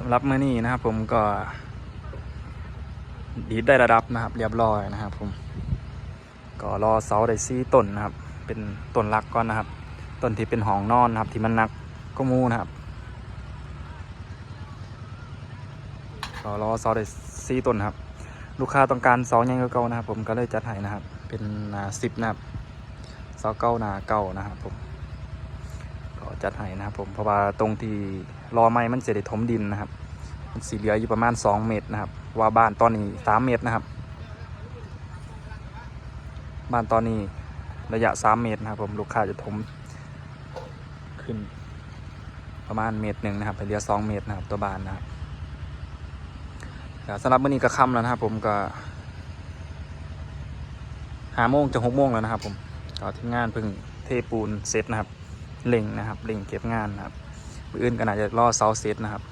สำหรับมื้อนี้นะครับ ผมก็ ดีดได้ระดับนะครับ เรียบร้อยนะครับ ผม ก็รอเสาได้ซี่ต้นนะครับ เป็นต้นหลักก่อนนะครับต้นที่เป็นห้องนอนนะครับ ที่มันหนักก็มูนะครับก็รอเสาได้ซี่ต้นครับ ลูกค้าต้องการเสาใหญ่กว่าเก่านะครับ ผมก็เลยจัดให้นะครับ เป็นสิบนะครับเสาเก้าหนาเก้านะครับผม จัดให้นะครับผมเพราะว่าตรงที่รอไม้มันจะได้ถมดินนะครับ มันสีเหลืออยู่ประมาณ 2 เมตรนะครับ ว่าบ้านตอนนี้ 3 เมตรนะครับ บ้านตอนนี้ระยะ 3 เมตรนะครับ ผมลูกค้าจะถมขึ้น ประมาณเมตรหนึ่งนะครับไปเหลือ 2 เมตรนะครับตัวบ้านนะครับสำหรับมื้อนี้ก็ค่ำแล้วนะครับ ผมก็หาโมงจะหกโมงแล้วนะครับ ผมก็ทีมงานเพิ่งเทปูนเสร็จนะครับ เล่งนะครับเล่งเก็บงานนะครับมืออื่นก็น่าจะล่อเสาเซตนะครับ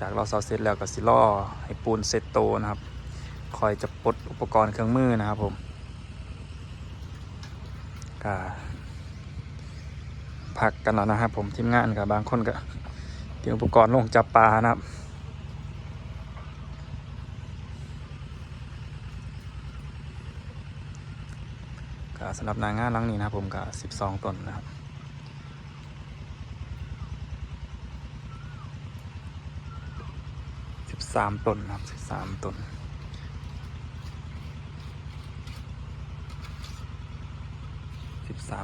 จากล่อเสาเซตแล้วก็สิล่อให้ปูนเซตโตนะครับ คอยจะปลดอุปกรณ์เครื่องมือนะครับผมก็พักกันแล้วนะครับ ผมทีมงานกับบางคนก็เตรียมอุปกรณ์ลงจับปลานะครับ ก็สำหรับนางงานลังนี้นะครับผมก็12ต้นนะครับ13ต้นนะครับ13ต้น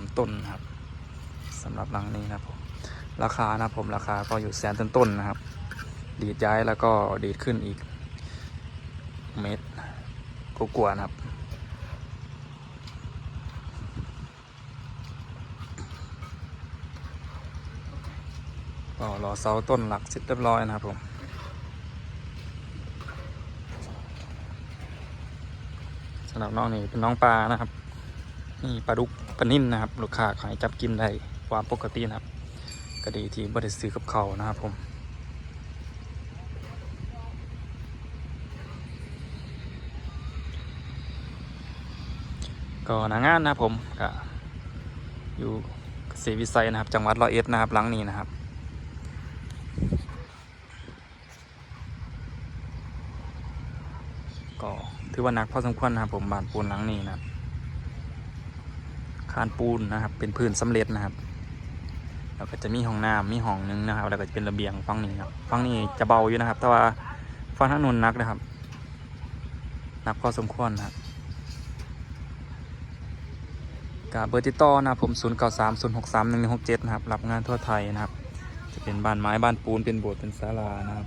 13ต้นนะครับสำหรับลังนี้นะครับผมราคานะครับผมราคาก็อยู่แสนต้นๆนะครับ ดีดย้ายแล้วก็ดีดขึ้นอีกเมตรกว่าๆนะครับ ก็รอเสาต้นหลักเสร็จเรียบร้อยนะครับผมสำหรับน้องนี่เป็นน้องปลานะครับนี่ปลาดุกปลานิ่นนะครับ ลูกค้าขายจับกินได้ความปกตินะครับก็ดีที่บริซื้อกับเขานะครับผมก็หนางานนะครับผมก็อยู่เกษตรวิสัยนะครับ จังหวัดร้อยเอ็ดนะครับหลังนี้นะครับ ก็ถือว่านักพอสมควรนะครับผมบานปูนหลังนี้นะครับคานปูนนะครับ เป็นพื้นสำเร็จนะครับแล้วก็จะมีห้องน้ำมีห้องนึงนะครับ แล้วก็จะเป็นระเบียงฝั่งนี้ครับฝั่งนี้จะเบาอยู่นะครับ แต่ว่าฝั่งทางนู้นนักนะครับนักพอสมควรนะครับกับเบอร์ติดต่อนะครับผม0 9 3 0 6 3 1 1 6 7นะครับ รับงานทั่วไทยนะครับ จะเป็นบ้านไม้บ้านปูนเป็นโบสถ์เป็นศาลานะครับ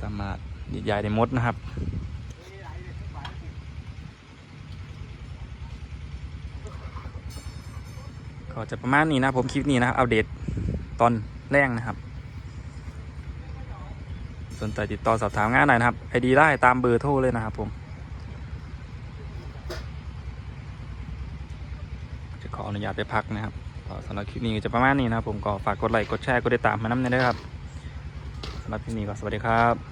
สามารถ ใหญ่ได้หมดนะครับ ก็จะประมาณนี้นะผมคลิปนี้นะครับ อัปเดตตอนแรกนะครับ สนใจติดต่อสอบถามงานหน่อยนะครับไอดีได้ตามเบอร์โทรเลยนะครับผม จะขออนุญาตไปพักนะครับสำหรับคลิปนี้ก็จะประมาณนี้นะครับผมก็ฝากกดไลค์กดแชร์กดติดตามมาน้ำเนยด้วยครับสำหรับคลิปนี้ก็สวัสดีครับ